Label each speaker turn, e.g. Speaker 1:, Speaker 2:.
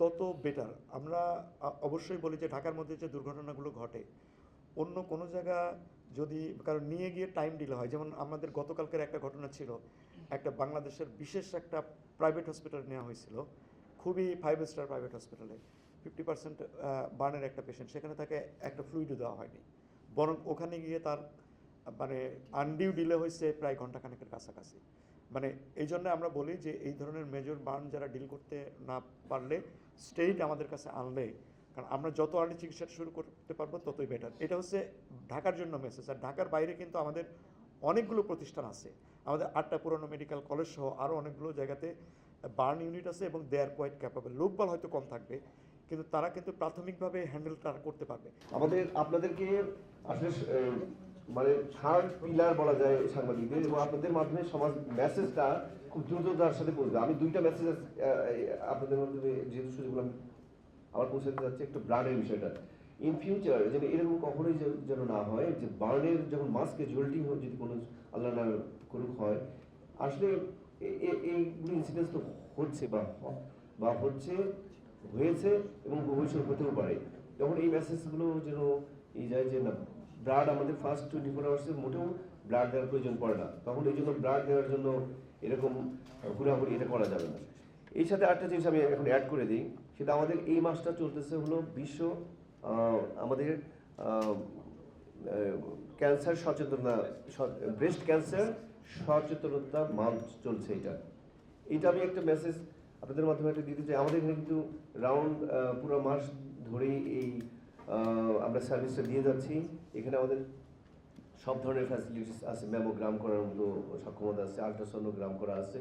Speaker 1: তত বেটার আমরা অবশ্যই বলি যে ঢাকার মধ্যে যে দুর্ঘটনাগুলো ঘটে, অন্য কোনো জায়গা যদি, কারণ নিয়ে গিয়ে টাইম ডিলে হয়, যেমন আমাদের গতকালকের একটা ঘটনা ছিল, একটা বাংলাদেশের বিশেষ একটা প্রাইভেট হসপিটাল নেওয়া হয়েছিল, খুবই ফাইভ স্টার প্রাইভেট হসপিটালে ফিফটি পার্সেন্ট বার্নের একটা পেশেন্ট সেখানে তাকে একটা ফ্লুইডও দেওয়া হয়নি। বরং ওখানে গিয়ে তার মানে আনডিউ ডিলে হয়েছে প্রায় ঘন্টাখানেকের কাছাকাছি। মানে এই জন্য আমরা বলি যে, এই ধরনের মেজর বার্ন যারা ডিল করতে না পারলে স্টেট আমাদের কাছে আনলে, কারণ আমরা যত আর্লি চিকিৎসা শুরু করতে পারব ততই বেটার এটা হচ্ছে ঢাকার জন্য মেসেজ আর ঢাকার বাইরে কিন্তু আমাদের অনেকগুলো প্রতিষ্ঠান আছে। আমাদের আটটা পুরনো মেডিকেল কলেজ সহ আরও অনেকগুলো জায়গাতে বার্ন ইউনিট আছে এবং দে আর কোয়াইট ক্যাপাবল লোকবল হয়তো কম থাকবে কিন্তু তারা কিন্তু প্রাথমিকভাবে হ্যান্ডেল তারা করতে পারবে।
Speaker 2: আমাদের, আপনাদেরকে আসলে মানে থার্ড পিলার বলা যায় সাংবাদিকদের এবং আপনাদের মাধ্যমে সমাজ মেসেজটা খুব দ্রুততার সাথে পৌঁছবে। আমি দুইটা মেসেজ আপনাদের মাধ্যমে যেহেতু সুযোগ আমি আমার পৌঁছাতে যাচ্ছে একটু ব্রান্ডের বিষয়টা। ইন ফিউচার যেন এরকম কখনোই যেন না হয়, যে বার্নের যখন মাস ক্যাজুয়ালিটি যদি কোনো আল্লাহ না করুক হয়, আসলে এইগুলো ইনসিডেন্স তো হচ্ছে বা বা হচ্ছে হয়েছে এবং ভবিষ্যৎ হতেও পারে। তখন এই মেসেজগুলো যেন এই যায় যে না ব্লাড আমাদের ফার্স্ট টোয়েন্টি ফোর আওয়ার্সে মোটেও ব্লাড দেওয়ার প্রয়োজন পড়ে না। তখন এই জন্য ব্লাড দেওয়ার জন্য এরকম হুড়াহুড়ি এটা করা যাবে না। এই সাথে আরেকটা জিনিস আমি এখন অ্যাড করে দিই, সেটা আমাদের এই মাসটা চলতেছে হলো বিশ্ব আমাদের ক্যান্সার সচেতনতা ব্রেস্ট ক্যান্সার সচেতনতা মান্থ চলছে এটা। এইটা আমি একটা মেসেজ আপনাদের মাধ্যমে একটা দিতে চাই। আমাদের এখানে কিন্তু রাউন্ড পুরো মাস ধরেই এই আমরা সার্ভিসটা দিয়ে যাচ্ছি। এখানে আমাদের সব ধরনের ফ্যাসিলিটিস আছে। ম্যামোগ্রাম করার মতো সক্ষমতা আছে আলট্রাসোনোগ্রাম করা আছে।